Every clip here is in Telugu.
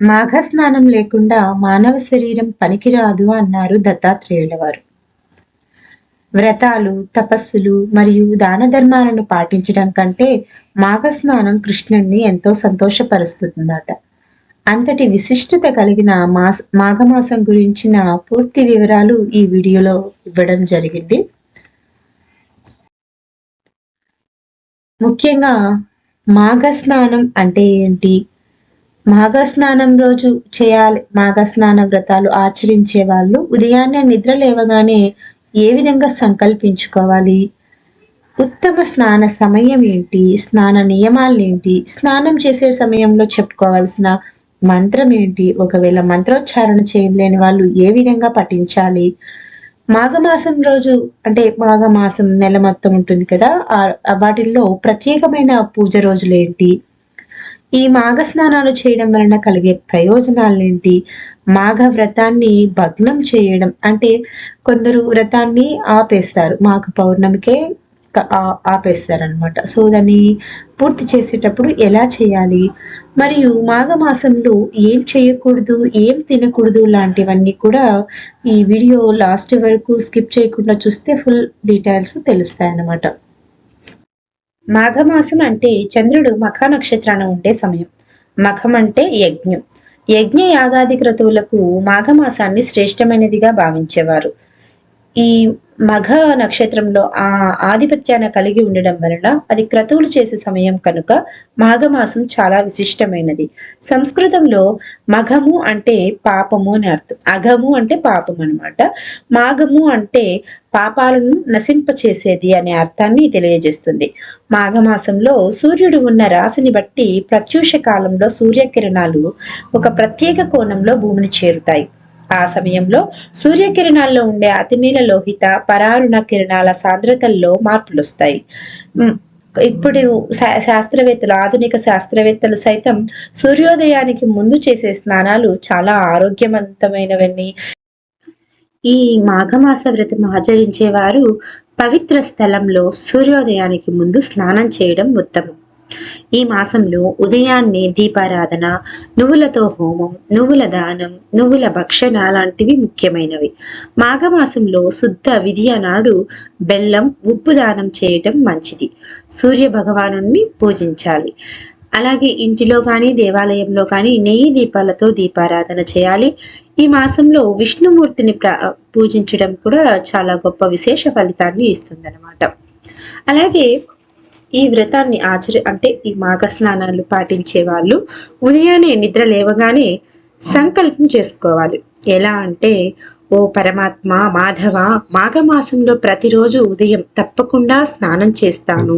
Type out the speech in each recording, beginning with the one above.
మాఘ స్నానం లేకుండా మానవ శరీరం పనికిరాదు అన్నారు దత్తాత్రేయుల వారు వ్రతాలు తపస్సులు మరియు దాన ధర్మాలను పాటించడం కంటే మాఘ స్నానం కృష్ణుణ్ణి ఎంతో సంతోషపరుస్తుందట. అంతటి విశిష్టత కలిగిన మాస్ మాఘమాసం గురించిన పూర్తి వివరాలు ఈ వీడియోలో ఇవ్వడం జరిగింది. ముఖ్యంగా మాఘ స్నానం అంటే ఏంటి? మాఘ స్నానం రోజు చేయాలి. మాఘ స్నాన వ్రతాలు ఆచరించే వాళ్ళు ఉదయాన్నే నిద్ర లేవగానే ఏ విధంగా సంకల్పించుకోవాలి? ఉత్తమ స్నాన సమయం ఏంటి? స్నాన నియమాలు ఏంటి స్నానం చేసే సమయంలో చెప్పుకోవాల్సిన మంత్రం ఏంటి? ఒకవేళ మంత్రోచ్చారణ చేయలేని వాళ్ళు ఏ విధంగా పఠించాలి? మాఘమాసం రోజు అంటే మాఘమాసం నెల మొత్తం ఉంటుంది కదా వాటిల్లో ప్రత్యేకమైన పూజ రోజులు ఏంటి? ఈ మాఘ స్నానాలు చేయడం వలన కలిగే ప్రయోజనాలేంటి? మాఘ వ్రతాన్ని భగ్నం చేయడం అంటే కొందరు వ్రతాన్ని ఆపేస్తారు. మాఘ పౌర్ణమికే ఆపేస్తారనమాట సో దాన్ని పూర్తి చేసేటప్పుడు ఎలా చేయాలి? మరియు మాఘమాసంలో ఏం చేయకూడదు ఏం తినకూడదు లాంటివన్నీ కూడా ఈ వీడియో లాస్ట్ వరకు స్కిప్ చేయకుండా చూస్తే ఫుల్ డీటెయిల్స్ తెలుస్తాయి అన్నమాట మాఘమాసం అంటే చంద్రుడు మఖ నక్షత్రాన ఉండే సమయం. మఖం అంటే యజ్ఞం. యజ్ఞ యాగాది క్రతువులకు మాఘమాసాన్ని శ్రేష్టమైనదిగా భావించేవారు. ఈ మఘ నక్షత్రంలో ఆ ఆధిపత్యాన్ని కలిగి ఉండడం వలన అది క్రతువులు చేసే సమయం కనుక మాఘమాసం చాలా విశిష్టమైనది. సంస్కృతంలో మఘము అంటే పాపము అని అర్థం. అఘము అంటే పాపం అనమాట మాఘము అంటే పాపాలను నశింపచేసేది అనే అర్థాన్ని తెలియజేస్తుంది. మాఘమాసంలో సూర్యుడు ఉన్న రాశిని బట్టి ప్రత్యూష కాలంలో సూర్యకిరణాలు ఒక ప్రత్యేక కోణంలో భూమిని చేరుతాయి. ఆ సమయంలో సూర్యకిరణాల్లో ఉండే అతినీల లోహిత పరారుణ కిరణాల సాంద్రతల్లో మార్పులు వస్తాయి ఇప్పుడు శాస్త్రవేత్తలు ఆధునిక శాస్త్రవేత్తలు సైతం సూర్యోదయానికి ముందు చేసే స్నానాలు చాలా ఆరోగ్యవంతమైనవని. ఈ మాఘమాస వ్రతం ఆచరించే వారు పవిత్ర స్థలంలో సూర్యోదయానికి ముందు స్నానం చేయడం ఉత్తమం. ఈ మాసంలో ఉదయాన్నే దీపారాధన నువ్వులతో హోమం నువ్వుల దానం నువ్వుల భక్షణ లాంటివి ముఖ్యమైనవి. మాఘమాసంలో శుద్ధ విధియ నాడు బెల్లం ఉప్పు దానం చేయటం మంచిది. సూర్య భగవాను పూజించాలి. అలాగే ఇంటిలో కానీ దేవాలయంలో కానీ నెయ్యి దీపాలతో దీపారాధన చేయాలి. ఈ మాసంలో విష్ణుమూర్తిని పూజించడం కూడా చాలా గొప్ప విశేష ఫలితాన్ని ఇస్తుందన్నమాట. అలాగే ఈ వ్రతాన్ని ఆచరి అంటే ఈ మాఘ స్నానాలు పాటించే వాళ్ళు ఉదయాన్నే నిద్ర లేవగానే సంకల్పం చేసుకోవాలి. ఎలా అంటే ఓ పరమాత్మ మాధవ మాఘమాసంలో ప్రతిరోజు ఉదయం తప్పకుండా స్నానం చేస్తాను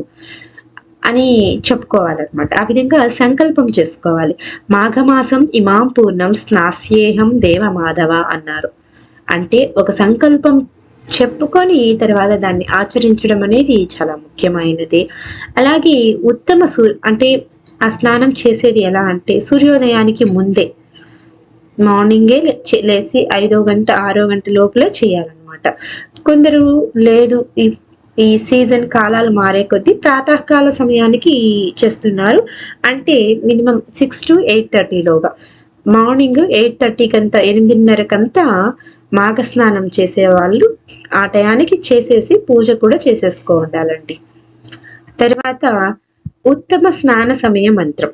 అని చెప్పుకోవాలన్నమాట. ఆ విధంగా సంకల్పం చేసుకోవాలి. మాఘమాసం ఇమాం పూర్ణం స్నాస్యేహం దేవ మాధవ అన్నారు. అంటే ఒక సంకల్పం చెప్పుకొని తర్వాత దాన్ని ఆచరించడం అనేది చాలా ముఖ్యమైనది. అలాగే ఉత్తమ సూ అంటే ఆ స్నానం చేసేది ఎలా అంటే సూర్యోదయానికి ముందే మార్నింగే లేచి ఐదో గంట ఆరో గంట లోపల చేయాలన్నమాట. కొందరు లేదు ఈ ఈ సీజన్ కాలాలు మారే కొద్దీ ప్రాతకాల సమయానికి చేస్తున్నారు. అంటే మినిమం సిక్స్ టు ఎయిట్ థర్టీలోగా మార్నింగ్ ఎయిట్ థర్టీకంతా ఎనిమిదిన్నరకంతా మాఘ స్నానం చేసే వాళ్ళు ఆ టయానికి చేసేసి పూజ కూడా చేసేసుకో ఉండాలండి. తర్వాత ఉత్తమ స్నాన సమయ మంత్రం.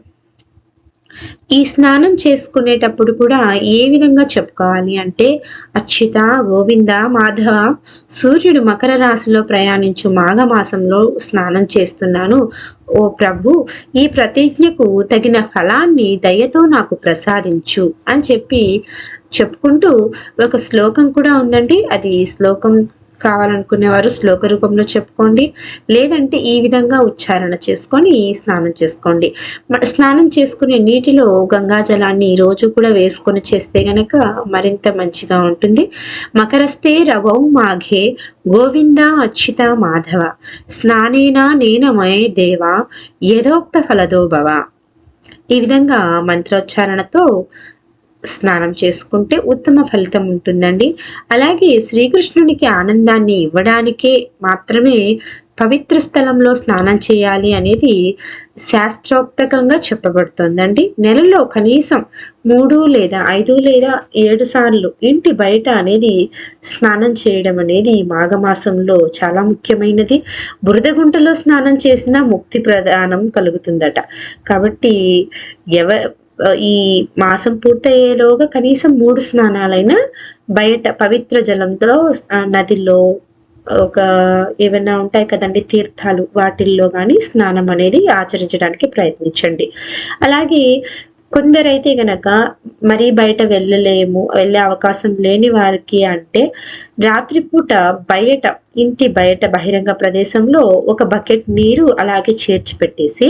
ఈ స్నానం చేసుకునేటప్పుడు కూడా ఏ విధంగా చెప్పుకోవాలి అంటే అచ్యుత గోవింద మాధవ సూర్యుడు మకర రాశిలో ప్రయాణించు మాఘమాసంలో స్నానం చేస్తున్నాను. ఓ ప్రభు ఈ ప్రతిజ్ఞకు తగిన ఫలాన్ని దయతో నాకు ప్రసాదించు అని చెప్పి చెప్పుకుంటూ ఒక శ్లోకం కూడా ఉందండి. అది శ్లోకం కావాలనుకునేవారు శ్లోక రూపంలో చెప్పుకోండి. లేదంటే ఈ విధంగా ఉచ్చారణ చేసుకొని స్నానం చేసుకోండి. స్నానం చేసుకునే నీటిలో గంగా జలాన్ని రోజు కూడా వేసుకొని చేస్తే గనక మరింత మంచిగా ఉంటుంది. మకరస్తే రవౌ మాఘే గోవింద అచ్యుత మాధవ. స్నానేనా నేనమయ దేవ యథోక్త ఫలదో భవ. ఈ విధంగా మంత్రోచ్చారణతో స్నానం చేసుకుంటే ఉత్తమ ఫలితం ఉంటుందండి. అలాగే శ్రీకృష్ణునికి ఆనందాన్ని ఇవ్వడానికే మాత్రమే పవిత్ర స్థలంలో స్నానం చేయాలి అనేది శాస్త్రోక్తకంగా చెప్పబడుతోందండి. నెలలో కనీసం మూడు లేదా ఐదు లేదా ఏడు సార్లు ఇంటి బయట అనేది స్నానం చేయడం అనేది మాఘమాసంలో చాలా ముఖ్యమైనది. బురద గుంటలో స్నానం చేసిన ముక్తి ప్రదానం కలుగుతుందట. కాబట్టి ఎవ ఈ మాసం పూర్తయ్యేలోగా కనీసం మూడు స్నానాలైనా బయట పవిత్ర జలంతో నదిలో ఒక ఏమైనా ఉంటాయి కదండి తీర్థాలు వాటిల్లో కానీ స్నానం అనేది ఆచరించడానికి ప్రయత్నించండి. అలాగే కొందరైతే గనక మరీ బయట వెళ్ళలేము వెళ్ళే అవకాశం లేని వారికి అంటే రాత్రిపూట బయట ఇంటి బయట బహిరంగ ప్రదేశంలో ఒక బకెట్ నీరు అలాగే చేర్చి పెట్టేసి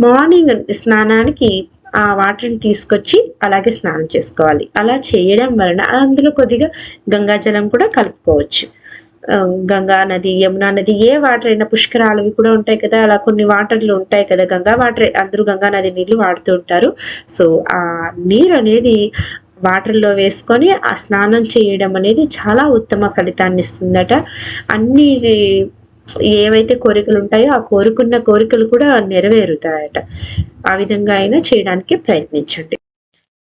మార్నింగ్ స్నానానికి ఆ వాటర్ని తీసుకొచ్చి అలాగే స్నానం చేసుకోవాలి. అలా చేయడం వలన అందులో కొద్దిగా గంగాజలం కూడా కలుపుకోవచ్చు. గంగా నది యమునా నది ఏ వాటర్ అయినా పుష్కరాలవి కూడా ఉంటాయి కదా. అలా కొన్ని వాటర్లు ఉంటాయి కదా. గంగా వాటర్ అందరూ గంగా నది నీళ్ళు వాడుతూ ఉంటారు. సో ఆ నీరు అనేది వాటర్లో వేసుకొని ఆ స్నానం చేయడం అనేది చాలా ఉత్తమ ఫలితాన్ని ఇస్తుందట. అన్ని ఏవైతే కోరికలు ఉంటాయో ఆ కోరుకున్న కోరికలు కూడా నెరవేరుతాయట. ఆ విధంగా అయినా చేయడానికి ప్రయత్నించండి.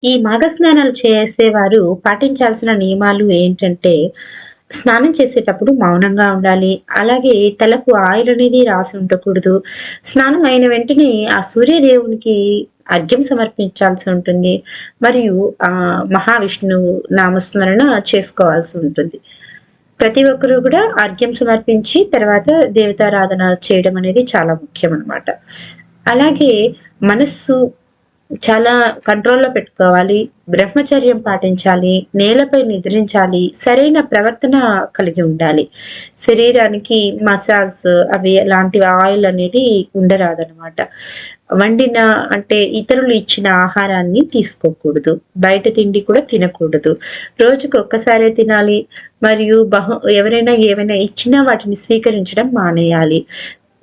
ఈ మాఘ స్నానాలు చేసేవారు పాటించాల్సిన నియమాలు ఏంటంటే స్నానం చేసేటప్పుడు మౌనంగా ఉండాలి. అలాగే తలకు ఆయిల్ అనేది రాసి ఉండకూడదు. స్నానం అయిన వెంటనే ఆ సూర్యదేవునికి అర్ఘ్యం సమర్పించాల్సి ఉంటుంది. మరియు ఆ మహావిష్ణువు నామస్మరణ చేసుకోవాల్సి ఉంటుంది. ప్రతి ఒక్కరూ కూడా అర్ఘ్యం సమర్పించి తర్వాత దేవతారాధన చేయడం అనేది చాలా ముఖ్యం అనమాట అలాగే మనస్సు చాలా కంట్రోల్లో పెట్టుకోవాలి బ్రహ్మచర్యం పాటించాలి నేలపై నిద్రించాలి సరైన ప్రవర్తన కలిగి ఉండాలి. శరీరానికి మసాజ్ అవి అలాంటి ఆయిల్ అనేది ఉండరాదనమాట వండిన అంటే ఇతరులు ఇచ్చిన ఆహారాన్ని తీసుకోకూడదు. బయట తిండి కూడా తినకూడదు. రోజుకు ఒక్కసారే తినాలి. మరియు బహు ఎవరైనా ఏమైనా ఇచ్చినా వాటిని స్వీకరించడం మానేయాలి.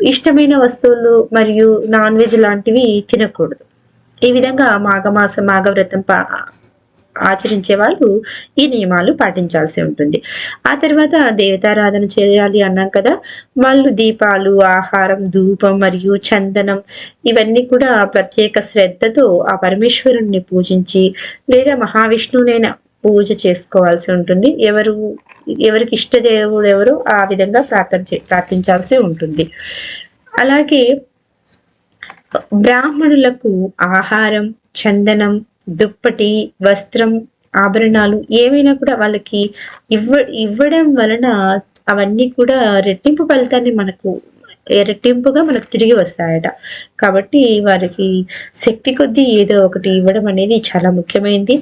ఇష్టమైన వస్తువులు మరియు నాన్ వెజ్ లాంటివి తినకూడదు. ఈ విధంగా మాఘమాస మాఘవ్రతం ఆచరించే వాళ్ళు ఈ నియమాలు పాటించాల్సి ఉంటుంది. ఆ తర్వాత దేవతారాధన చేయాలి అన్నాం కదా. వాళ్ళు దీపాలు ఆహారం ధూపం మరియు చందనం ఇవన్నీ కూడా ప్రత్యేక శ్రద్ధతో ఆ పరమేశ్వరుణ్ణి పూజించి లేదా మహావిష్ణువునైనా పూజ చేసుకోవాల్సి ఉంటుంది. ఎవరు ఎవరికి ఇష్టదేవుడు ఎవరు ఆ విధంగా ప్రార్థన ప్రార్థించాల్సి ఉంటుంది. అలాగే బ్రాహ్మణులకు ఆహారం చందనం దుప్పటి వస్త్రం ఆభరణాలు ఏవైనా కూడా వాళ్ళకి ఇవ్వ ఇవ్వడం వలన అవన్నీ కూడా రెట్టింపు ఫలితాన్ని మనకు రెట్టింపుగా మనకు తిరిగి వస్తాయట. కాబట్టి వారికి శక్తి కొద్దీ ఏదో ఒకటి ఇవ్వడం అనేది చాలా ముఖ్యమైనది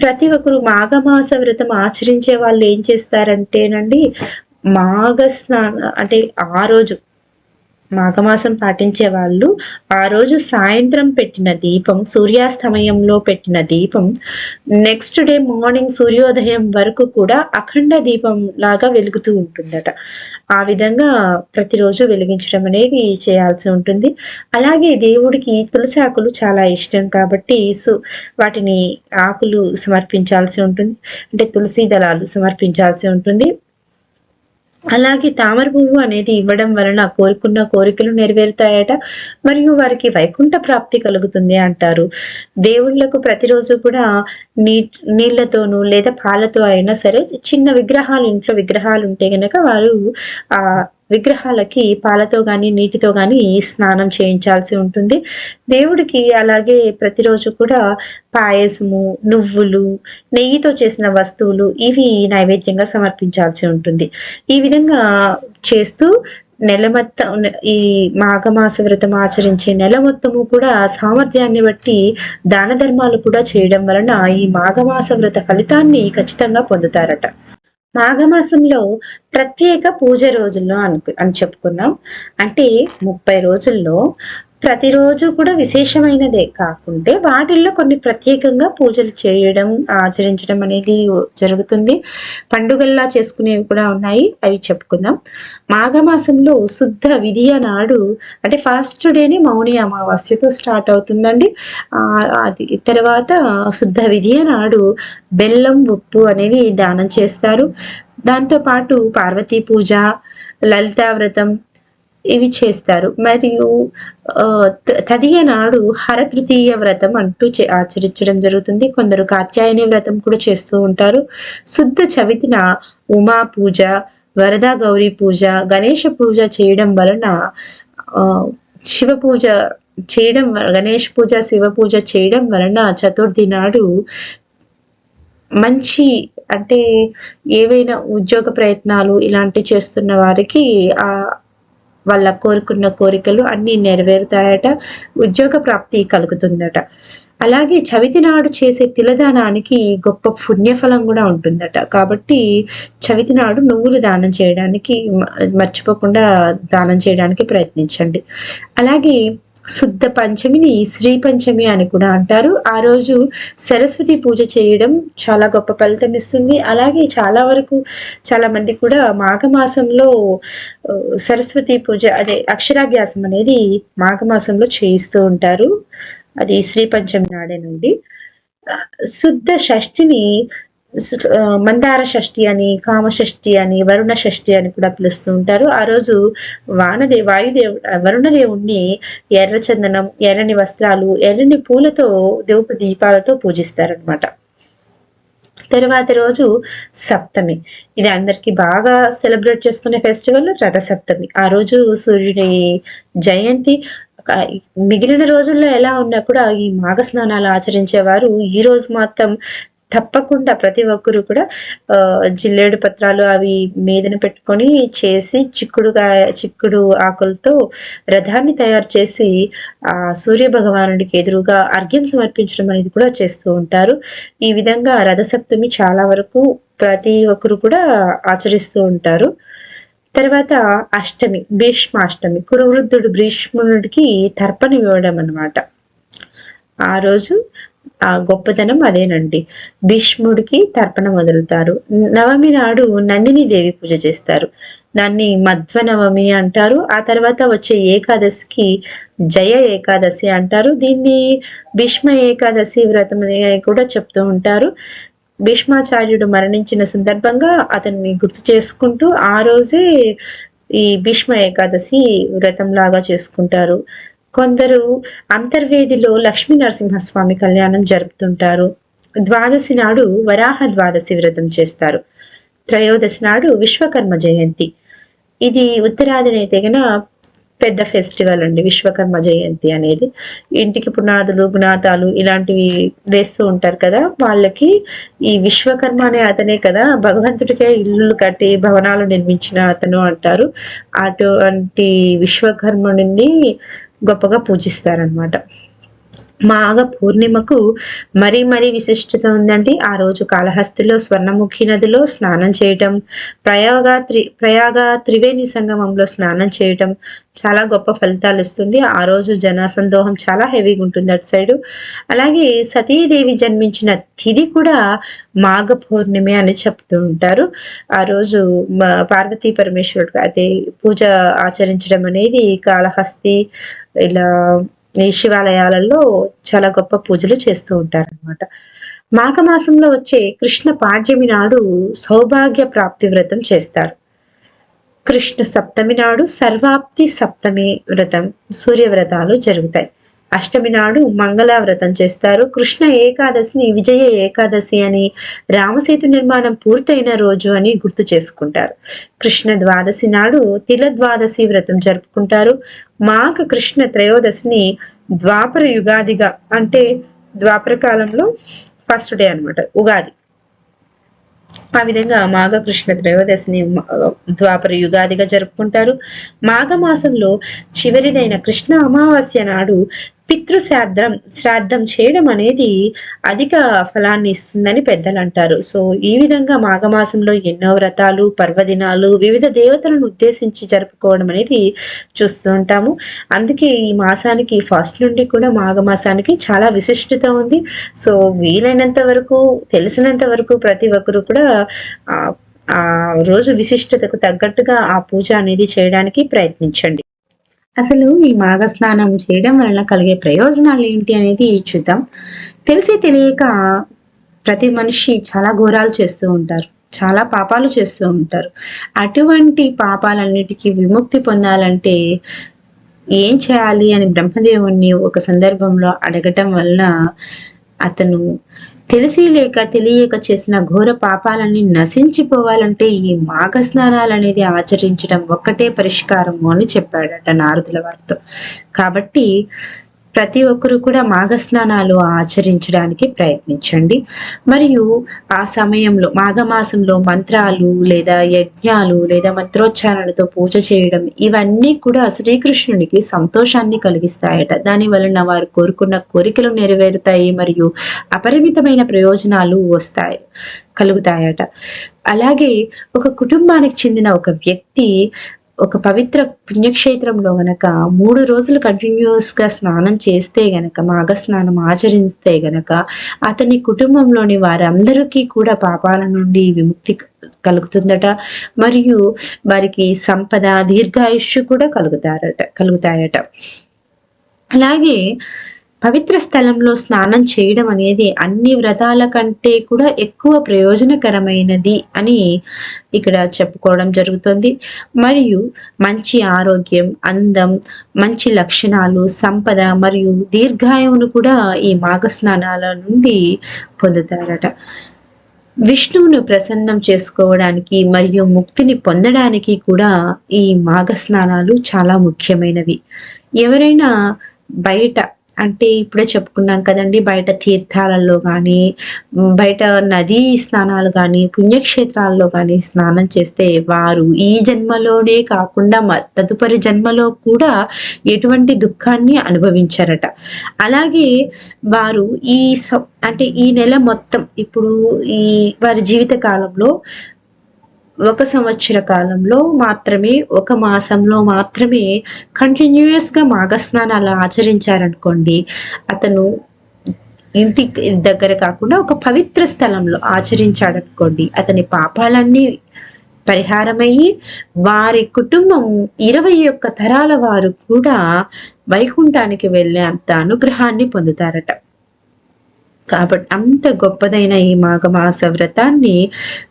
ప్రతి ఒక్కరు మాఘమాస వ్రతం ఆచరించే వాళ్ళు ఏం చేస్తారంటేనండి మాఘ స్నాన అంటే ఆ రోజు మాఘమాసం పాటించే వాళ్ళు ఆ రోజు సాయంత్రం పెట్టిన దీపం సూర్యాస్తమయంలో పెట్టిన దీపం నెక్స్ట్ డే మార్నింగ్ సూర్యోదయం వరకు కూడా అఖండ దీపం లాగా వెలుగుతూ ఉంటుందట. ఆ విధంగా ప్రతిరోజు వెలిగించడం అనేది చేయాల్సి ఉంటుంది. అలాగే దేవుడికి తులసి ఆకులు చాలా ఇష్టం కాబట్టి సు వాటిని ఆకులు సమర్పించాల్సి ఉంటుంది. అంటే తులసి దళాలు సమర్పించాల్సి ఉంటుంది. అలాగే తామర పువ్వు అనేది ఇవ్వడం వలన కోరుకున్న కోరికలు నెరవేరుతాయట మరియు వారికి వైకుంఠ ప్రాప్తి కలుగుతుంది అంటారు. దేవుళ్ళకు ప్రతిరోజు కూడా నీ నీళ్ళతోనూ లేదా పాలతో అయినా సరే చిన్న విగ్రహాలు ఇంట్లో విగ్రహాలు ఉంటే గనక వారు ఆ విగ్రహాలకి పాలతో గాని నీటితో గాని స్నానం చేయించాల్సి ఉంటుంది. దేవుడికి అలాగే ప్రతిరోజు కూడా పాయసము నువ్వులు నెయ్యితో చేసిన వస్తువులు ఇవి నైవేద్యంగా సమర్పించాల్సి ఉంటుంది. ఈ విధంగా చేస్తూ నెల మొత్తం ఈ మాఘమాస వ్రతం ఆచరించే నెల మొత్తము కూడా సామర్థ్యాన్ని బట్టి దాన ధర్మాలు కూడా చేయడం వలన ఈ మాఘమాస వ్రత ఫలితాన్ని ఖచ్చితంగా పొందుతారట. మాఘమాసంలో ప్రత్యేక పూజ రోజుల్లో అను అని చెప్పుకున్నాం. అంటే ముప్పై రోజుల్లో ప్రతిరోజు కూడా విశేషమైనదే కాకుంటే వాటిల్లో కొన్ని ప్రత్యేకంగా పూజలు చేయడం ఆచరించడం అనేది జరుగుతుంది. పండుగల్లా చేసుకునేవి కూడా ఉన్నాయి. అవి చెప్పుకుందాం. మాఘమాసంలో శుద్ధ విధియ నాడు అంటే ఫస్ట్ డేనే మౌని అమావాస్యతో స్టార్ట్ అవుతుందండి. అది తర్వాత శుద్ధ విధియ నాడు బెల్లం ఉప్పు అనేవి దానం చేస్తారు. దాంతో పాటు పార్వతీ పూజ లలితా వ్రతం ఇవి చేస్తారు. మరియు ఆ, త- తదియ నాడు హర తృతీయ వ్రతం అంటూ చే- ఆచరించడం జరుగుతుంది. కొందరు కాత్యాయని వ్రతం కూడా చేస్తూ ఉంటారు. శుద్ధ చవితిన ఉమా పూజ వరదా గౌరీ పూజ గణేష పూజ చేయడం వలన ఆ, శివ పూజ చేయడం గణేష్ పూజ శివ పూజ చేయడం వలన చతుర్థి నాడు మంచి అంటే ఏవైనా ఉద్యోగ ప్రయత్నాలు ఇలాంటివి చేస్తున్న వారికి ఆ వాళ్ళ కోరుకున్న కోరికలు అన్ని నెరవేరుతాయట ఉద్యోగ ప్రాప్తి కలుగుతుందట. అలాగే చవితి నాడు చేసే తిలదానానికి గొప్ప పుణ్యఫలం కూడా ఉంటుందట. కాబట్టి చవితి నాడు నువ్వులు దానం చేయడానికి మ- మర్చిపోకుండా దానం చేయడానికి ప్రయత్నించండి. అలాగే శుద్ధ పంచమిని శ్రీ పంచమి అని కూడా అంటారు. ఆ రోజు సరస్వతి పూజ చేయడం చాలా గొప్ప ఫలితం ఇస్తుంది. అలాగే చాలా వరకు చాలా మంది కూడా మాఘమాసంలో సరస్వతి పూజ అదే అక్షరాభ్యాసం అనేది మాఘమాసంలో చేయిస్తూ ఉంటారు. అది శ్రీ పంచమి నాడే నుండి. శుద్ధ షష్ఠిని మందార షష్ఠి అని కామషష్ఠి అని వరుణ షష్ఠి అని కూడా పిలుస్తూ ఉంటారు. ఆ రోజు వానదే వాయుదేవు వరుణదేవుణ్ణి ఎర్ర చందనం ఎర్రని వస్త్రాలు ఎర్రని పూలతో దేవుపు దీపాలతో పూజిస్తారనమాట తర్వాత రోజు సప్తమి. ఇది అందరికి బాగా సెలబ్రేట్ చేసుకునే ఫెస్టివల్ రథ సప్తమి ఆ రోజు సూర్యుడి జయంతి. మిగిలిన రోజుల్లో ఎలా ఉన్నా కూడా ఈ మాఘ స్నానాలు ఆచరించేవారు. ఈ రోజు మాత్రం తప్పకుండా ప్రతి ఒక్కరు కూడా ఆ, జిల్లేడు పత్రాలు అవి మీదన పెట్టుకొని చేసి చిక్కుడుకాయ చిక్కుడు ఆకులతో రథాన్ని తయారు చేసి ఆ సూర్య భగవానుడికి ఎదురుగా అర్ఘ్యం సమర్పించడం అనేది కూడా చేస్తూ ఉంటారు. ఈ విధంగా రథసప్తమి చాలా వరకు ప్రతి ఒక్కరు కూడా ఆచరిస్తూ ఉంటారు. తర్వాత అష్టమి భీష్మాష్టమి కురువృద్ధుడు భీష్ముడికి తర్పణం ఇవ్వడం అన్నమాట. ఆ రోజు ఆ గొప్పతనం అదేనండి. భీష్ముడికి తర్పణం వదులుతారు. నవమి నాడు నందిని దేవి పూజ చేస్తారు. దాన్ని మధ్వ నవమి అంటారు. ఆ తర్వాత వచ్చే ఏకాదశికి జయ ఏకాదశి అంటారు. దీన్ని భీష్మ ఏకాదశి వ్రతం అని కూడా చెప్తూ ఉంటారు. భీష్మాచార్యుడు మరణించిన సందర్భంగా అతన్ని గుర్తు చేసుకుంటూ ఆ రోజే ఈ భీష్మ ఏకాదశి వ్రతం లాగా చేసుకుంటారు. కొందరు అంతర్వేదిలో లక్ష్మీ నరసింహస్వామి కళ్యాణం జరుపుతుంటారు. ద్వాదశి నాడు వరాహ ద్వాదశి వ్రతం చేస్తారు. త్రయోదశి నాడు విశ్వకర్మ జయంతి. ఇది ఉత్తరాదిని తెగిన పెద్ద ఫెస్టివల్ అండి విశ్వకర్మ జయంతి అనేది. ఇంటికి పునాదులు గుణాతాలు ఇలాంటివి వేస్తూ ఉంటారు కదా వాళ్ళకి ఈ విశ్వకర్మ అనే అతనే కదా భగవంతుడికే ఇల్లు కట్టి భవనాలు నిర్మించిన అతను అంటారు. అటువంటి విశ్వకర్మ నుండి గొప్పగా పూజిస్తారనమాట మాఘ పూర్ణిమకు మరీ మరీ విశిష్టత ఉందండి ఆ రోజు కాళహస్తిలో స్వర్ణముఖి నదిలో స్నానం చేయటం ప్రయాగ త్రి ప్రయాగ త్రివేణి సంగమంలో స్నానం చేయటం చాలా గొప్ప ఫలితాలు ఇస్తుంది. ఆ రోజు జనసందోహం చాలా హెవీగా ఉంటుంది అటు సైడు. అలాగే సతీదేవి జన్మించిన తిథి కూడా మాఘ పౌర్ణమి అని చెప్తూ ఉంటారు. ఆ రోజు పార్వతీ పరమేశ్వరుడు అదే పూజ ఆచరించడం అనేది కాళహస్తి ఇలా ఈ శివాలయాలలో చాలా గొప్ప పూజలు చేస్తూ ఉంటారు అనమాట మాఘమాసంలో వచ్చే కృష్ణ పాడ్యమి నాడు సౌభాగ్య ప్రాప్తి వ్రతం చేస్తారు. కృష్ణ సప్తమి నాడు సర్వాప్తి సప్తమి వ్రతం సూర్య వ్రతాలు జరుగుతాయి. అష్టమి నాడు మంగళ వ్రతం చేస్తారు. కృష్ణ ఏకాదశిని విజయ ఏకాదశి అని రామసేతు నిర్మాణం పూర్తయిన రోజు అని గుర్తు చేసుకుంటారు. కృష్ణ ద్వాదశి నాడు తిల ద్వాదశి వ్రతం జరుపుకుంటారు. మాఘ కృష్ణ త్రయోదశిని ద్వాపర యుగాదిగా అంటే ద్వాపర కాలంలో ఫస్ట్ డే అన్నమాట ఉగాది. ఆ విధంగా మాఘ కృష్ణ త్రయోదశిని ద్వాపర యుగాదిగా జరుపుకుంటారు. మాఘమాసంలో చివరిదైన కృష్ణ అమావాస్య నాడు పితృశ్రాద్ధం శ్రాద్ధం చేయడం అనేది అధిక ఫలాన్ని ఇస్తుందని పెద్దలు అంటారు. సో ఈ విధంగా మాఘమాసంలో ఎన్నో వ్రతాలు పర్వదినాలు వివిధ దేవతలను ఉద్దేశించి జరుపుకోవడం అనేది చూస్తూ ఉంటాము. అందుకే ఈ మాసానికి ఫస్ట్ నుండి కూడా మాఘమాసానికి చాలా విశిష్టత ఉంది. సో వీలైనంత వరకు తెలిసినంత వరకు ప్రతి ఒక్కరు కూడా ఆ ఆ రోజు విశిష్టతకు తగ్గట్టుగా ఆ పూజ అనేది చేయడానికి ప్రయత్నించండి. అసలు ఈ మాఘ స్నానం చేయడం వలన కలిగే ప్రయోజనాలు ఏంటి అనేది చూద్దాం. తెలిసి తెలియక ప్రతి మనిషి చాలా ఘోరాలు చేస్తూ ఉంటారు. చాలా పాపాలు చేస్తూ ఉంటారు. అటువంటి పాపాలన్నిటికీ విముక్తి పొందాలంటే ఏం చేయాలి అని బ్రహ్మదేవుణ్ణి ఒక సందర్భంలో అడగటం వలన అతను తెలిసి లేక తెలియక చేసిన ఘోర పాపాలన్నీ నశించిపోవాలంటే ఈ మాఘ స్నానాలు అనేది ఆచరించడం ఒక్కటే పరిష్కారము అని చెప్పాడట నారదుల వారితో. కాబట్టి ప్రతి ఒక్కరు కూడా మాఘ స్నానాలు ఆచరించడానికి ప్రయత్నించండి. మరియు ఆ సమయంలో మాఘమాసంలో మంత్రాలు లేదా యజ్ఞాలు లేదా మంత్రోచ్చారణతో పూజ చేయడం ఇవన్నీ కూడా శ్రీకృష్ణునికి సంతోషాన్ని కలిగిస్తాయట. దాని వలన వారు కోరుకున్న కోరికలు నెరవేరుతాయి మరియు అపరిమితమైన ప్రయోజనాలు వస్తాయి కలుగుతాయట. అలాగే ఒక కుటుంబానికి చెందిన ఒక వ్యక్తి ఒక పవిత్ర పుణ్యక్షేత్రంలో గనక మూడు రోజులు కంటిన్యూస్గా స్నానం చేస్తే గనక మాఘ స్నానం ఆచరిస్తే గనక అతని కుటుంబంలోని వారందరికీ కూడా పాపాల నుండి విముక్తి కలుగుతుందట. మరియు వారికి సంపద దీర్ఘాయుష్యు కూడా కలుగుతారట కలుగుతాయట. అలాగే పవిత్ర స్థలంలో స్నానం చేయడం అనేది అన్ని వ్రతాల కంటే కూడా ఎక్కువ ప్రయోజనకరమైనది అని ఇక్కడ చెప్పుకోవడం జరుగుతుంది. మరియు మంచి ఆరోగ్యం అందం మంచి లక్షణాలు సంపద మరియు దీర్ఘాయువును కూడా ఈ మాఘ స్నానాల నుండి పొందుతారట. విష్ణువును ప్రసన్నం చేసుకోవడానికి మరియు ముక్తిని పొందడానికి కూడా ఈ మాఘ స్నానాలు చాలా ముఖ్యమైనవి. ఎవరైనా బయట అంటే ఇప్పుడే చెప్పుకున్నాం కదండి బయట తీర్థాలలో కానీ బయట నదీ స్నానాలు కానీ పుణ్యక్షేత్రాల్లో కానీ స్నానం చేస్తే వారు ఈ జన్మలోనే కాకుండా తదుపరి జన్మలో కూడా ఎటువంటి దుఃఖాన్ని అనుభవించారట. అలాగే వారు ఈ అంటే ఈ నెల మొత్తం ఇప్పుడు ఈ వారి జీవిత కాలంలో ఒక సంవత్సర కాలంలో మాత్రమే ఒక మాసంలో మాత్రమే కంటిన్యూస్గా మాఘస్నానాలు ఆచరించారనుకోండి అతను ఇంటి దగ్గర కాకుండా ఒక పవిత్ర స్థలంలో ఆచరించాడనుకోండి అతని పాపాలన్నీ పరిహారమయ్యి వారి కుటుంబం ఇరవై ఒక్క తరాల వారు కూడా వైకుంఠానికి వెళ్ళే అంత అనుగ్రహాన్ని పొందుతారట. కాబట్టి అంత గొప్పదైన ఈ మాఘమాస వ్రతాన్ని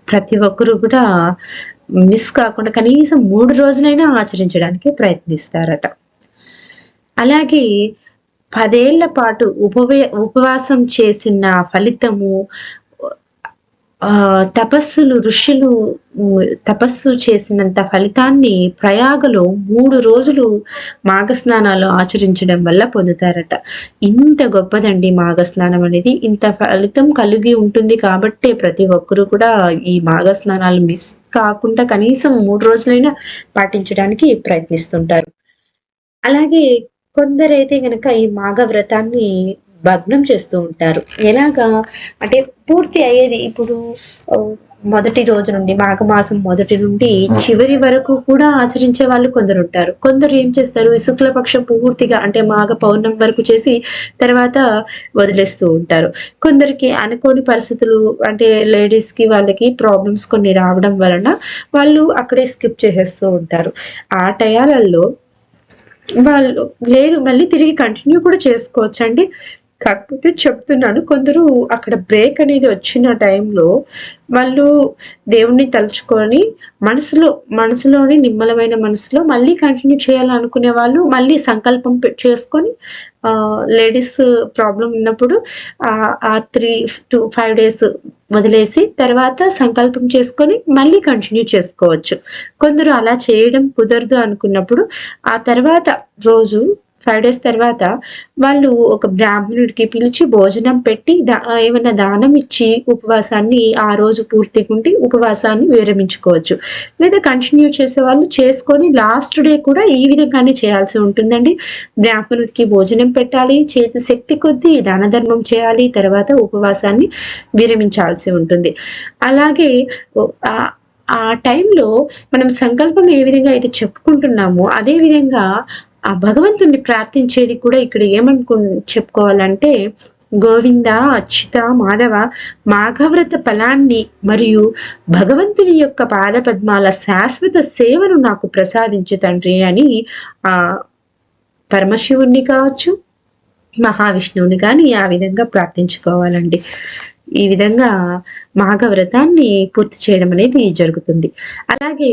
ప్రతి ఒక్కరూ కూడా మిస్ కాకుండా కనీసం మూడు రోజులైనా ఆచరించడానికి ప్రయత్నిస్తారట. అలాగే పదేళ్ళ పాటు ఉపవే ఉపవాసం చేసిన ఫలితము ఆ తపస్సులు ఋషులు తపస్సు చేసినంత ఫలితాన్ని ప్రయాగలో మూడు రోజులు మాఘస్నానాలు ఆచరించడం వల్ల పొందుతారట. ఇంత గొప్పదండి మాఘస్నానం అనేది. ఇంత ఫలితం కలిగి ఉంటుంది కాబట్టి ప్రతి ఒక్కరూ కూడా ఈ మాఘస్నానాలు మిస్ కాకుండా కనీసం మూడు రోజులైనా పాటించడానికి ప్రయత్నిస్తుంటారు. అలాగే కొందరైతే గనక ఈ మాఘ వ్రతాన్ని భగ్నం చేస్తూ ఉంటారు. ఎలాగా? అంటే పూర్తి అయ్యేది ఇప్పుడు మొదటి రోజు నుండి మాఘమాసం మొదటి నుండి చివరి వరకు కూడా ఆచరించే వాళ్ళు కొందరు ఉంటారు. కొందరు ఏం చేస్తారు? శుక్లపక్షం పూర్తిగా అంటే మాఘ పౌర్ణం వరకు చేసి తర్వాత వదిలేస్తూ ఉంటారు. కొందరికి అనుకోని పరిస్థితులు అంటే లేడీస్కి వాళ్ళకి ప్రాబ్లమ్స్ కొన్ని రావడం వలన వాళ్ళు అక్కడే స్కిప్ చేసేస్తూ ఉంటారు. ఆ టయాలలో వాళ్ళు లేదు మళ్ళీ తిరిగి కంటిన్యూ కూడా చేసుకోవచ్చండి. కాకపోతే చెప్తున్నాను కొందరు అక్కడ బ్రేక్ అనేది వచ్చిన టైంలో వాళ్ళు దేవుణ్ణి తలుచుకొని మనసులో మనసులోని నిమ్మలమైన మనసులో మళ్ళీ కంటిన్యూ చేయాలనుకునే వాళ్ళు మళ్ళీ సంకల్పం చేసుకొని లేడీస్ ప్రాబ్లం ఉన్నప్పుడు ఆ త్రీ టూ ఫైవ్ డేస్ వదిలేసి తర్వాత సంకల్పం చేసుకొని మళ్ళీ కంటిన్యూ చేసుకోవచ్చు. కొందరు అలా చేయడం కుదరదు అనుకున్నప్పుడు ఆ తర్వాత రోజు ఫైవ్ డేస్ తర్వాత వాళ్ళు ఒక బ్రాహ్మణుడికి పిలిచి భోజనం పెట్టి ఏమైనా దానం ఇచ్చి ఉపవాసాన్ని ఆ రోజు పూర్తిగా ఉండి ఉపవాసాన్ని విరమించుకోవచ్చు. లేదా కంటిన్యూ చేసే వాళ్ళు చేసుకొని లాస్ట్ డే కూడా ఈ విధంగానే చేయాల్సి ఉంటుందండి. బ్రాహ్మణుడికి భోజనం పెట్టాలి చేతి శక్తి కొద్దీ దాన ధర్మం చేయాలి తర్వాత ఉపవాసాన్ని విరమించాల్సి ఉంటుంది. అలాగే ఆ టైంలో మనం సంకల్పం ఏ విధంగా అయితే చెప్పుకుంటున్నామో అదే విధంగా ఆ భగవంతుణ్ణి ప్రార్థించేది కూడా ఇక్కడ ఏమనుకు చెప్పుకోవాలంటే గోవింద అచ్యుత మాధవ మాఘవ్రత ఫలాన్ని మరియు భగవంతుని యొక్క పాద పద్మాల శాశ్వత సేవను నాకు ప్రసాదించు తండ్రి అని ఆ పరమశివుణ్ణి కావచ్చు మహావిష్ణువుని కానీ ఆ విధంగా ప్రార్థించుకోవాలండి. ఈ విధంగా మాఘవ్రతాన్ని పూర్తి చేయడం అనేది జరుగుతుంది. అలాగే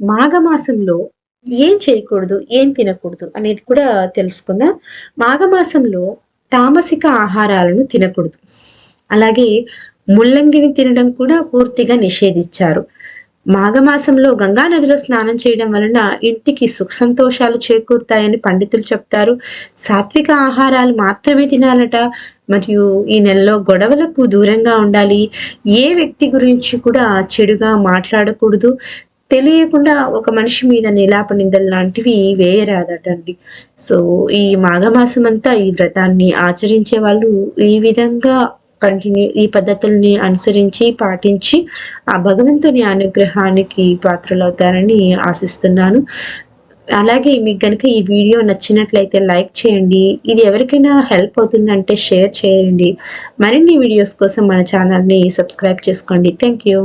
మాఘమాసంలో ఏం చేయకూడదు ఏం తినకూడదు అనేది కూడా తెలుసుకుందాం మాఘమాసంలో తామసిక ఆహారాలను తినకూడదు. అలాగే ముల్లంగిని తినడం కూడా పూర్తిగా నిషేధించారు. మాఘమాసంలో గంగా నదిలో స్నానం చేయడం వలన ఇంటికి సుఖ సంతోషాలు చేకూరుతాయని పండితులు చెప్తారు. సాత్విక ఆహారాలు మాత్రమే తినాలట. మరియు ఈ నెలలో గొడవలకు దూరంగా ఉండాలి. ఏ వ్యక్తి గురించి కూడా చెడుగా మాట్లాడకూడదు. తెలియకుండా ఒక మనిషి మీద నిలాప నిందలు లాంటివి వేయరాదటండి. సో ఈ మాఘమాసం అంతా ఈ వ్రతాన్ని ఆచరించే వాళ్ళు ఈ విధంగా కంటిన్యూ ఈ పద్ధతుల్ని అనుసరించి పాటించి ఆ భగవంతుని అనుగ్రహానికి పాత్రలవుతారని ఆశిస్తున్నాను. అలాగే మీకు కనుక ఈ వీడియో నచ్చినట్లయితే లైక్ చేయండి. ఇది ఎవరికైనా హెల్ప్ అవుతుందంటే షేర్ చేయండి. మరిన్ని వీడియోస్ కోసం మన ఛానల్ని సబ్స్క్రైబ్ చేసుకోండి. Thank you.